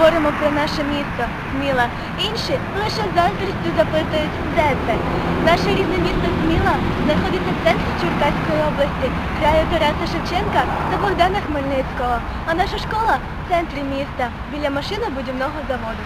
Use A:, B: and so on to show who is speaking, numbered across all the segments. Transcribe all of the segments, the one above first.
A: Говоримо про наше місто, Сміла. Інші лише заздрістю запитують, де це. Наше рідне місто Сміла знаходиться в центрі Черкаської області, краю Тараса Шевченка та Богдана Хмельницького. А наша школа в центрі міста, біля машинобудівного заводу.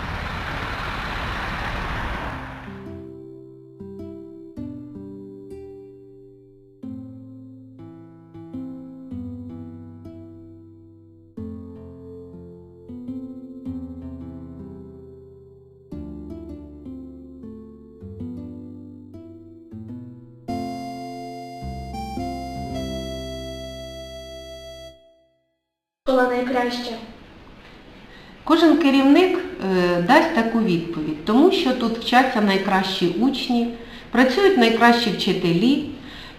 A: Школа найкраща.
B: Кожен керівник е, дасть таку відповідь, тому що тут вчаться найкращі учні, працюють найкращі вчителі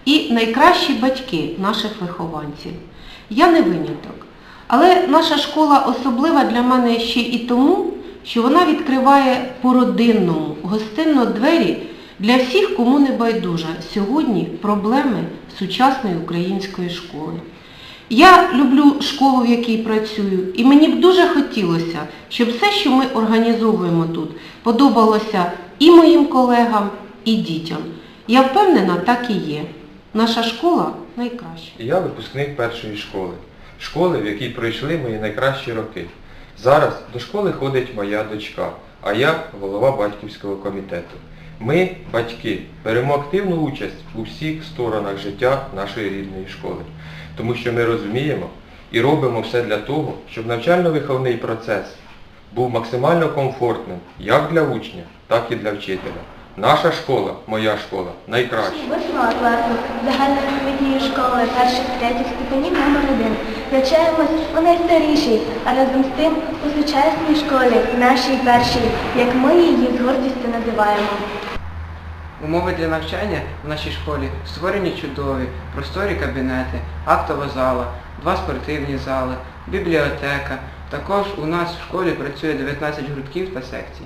B: і найкращі батьки наших вихованців. Я не виняток. Але наша школа особлива для мене ще і тому, що вона відкриває по-родинному, гостинно двері для всіх, кому не байдужа сьогодні проблеми сучасної української школи. Я люблю школу, в якій працюю, і мені б дуже хотілося, щоб все, що ми організовуємо тут, подобалося і моїм колегам, і дітям. Я впевнена, так і є. Наша школа найкраща.
C: Я випускник першої школи. Школи, в якій пройшли мої найкращі роки. Зараз до школи ходить моя дочка, а я голова батьківського комітету. Ми, батьки, беремо активну участь у всіх сторонах життя нашої рідної школи, тому що ми розуміємо і робимо все для того, щоб навчально-виховний процес був максимально комфортним як для учня, так і для вчителя. Наша школа, моя школа, найкраща.
A: Восьмого класу загальноосвітньої школи перших третіх ступенів номер один. Навчаємось у найстарішій, а разом з тим у сучасній школі, нашій першій, як ми її з гордістю називаємо.
D: Умови для навчання в нашій школі створені чудові, просторі кабінети, актова зала, два спортивні зали, бібліотека. Також у нас в школі працює 19 гуртків та секцій.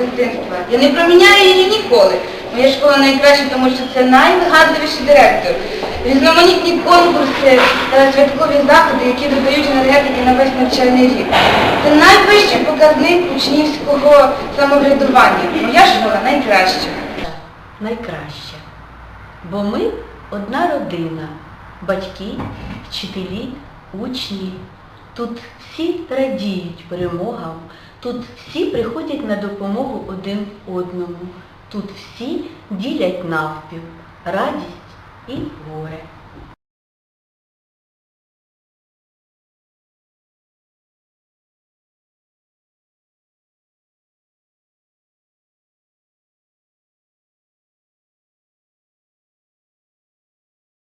E: Дитинства. Я не проміняю її ніколи. Моя школа найкраща, тому що це найвигадливіший директор. Різноманітні конкурси та святкові заходи, які додають енергетики на весь навчальний рік. Це найвищий показник учнівського самоврядування. Моя школа найкраща.
F: найкраща. Бо ми одна родина, батьки, вчителі, учні. Тут всі радіють перемогам, тут всі приходять на допомогу один одному. Тут всі ділять навпіл, радість і горе.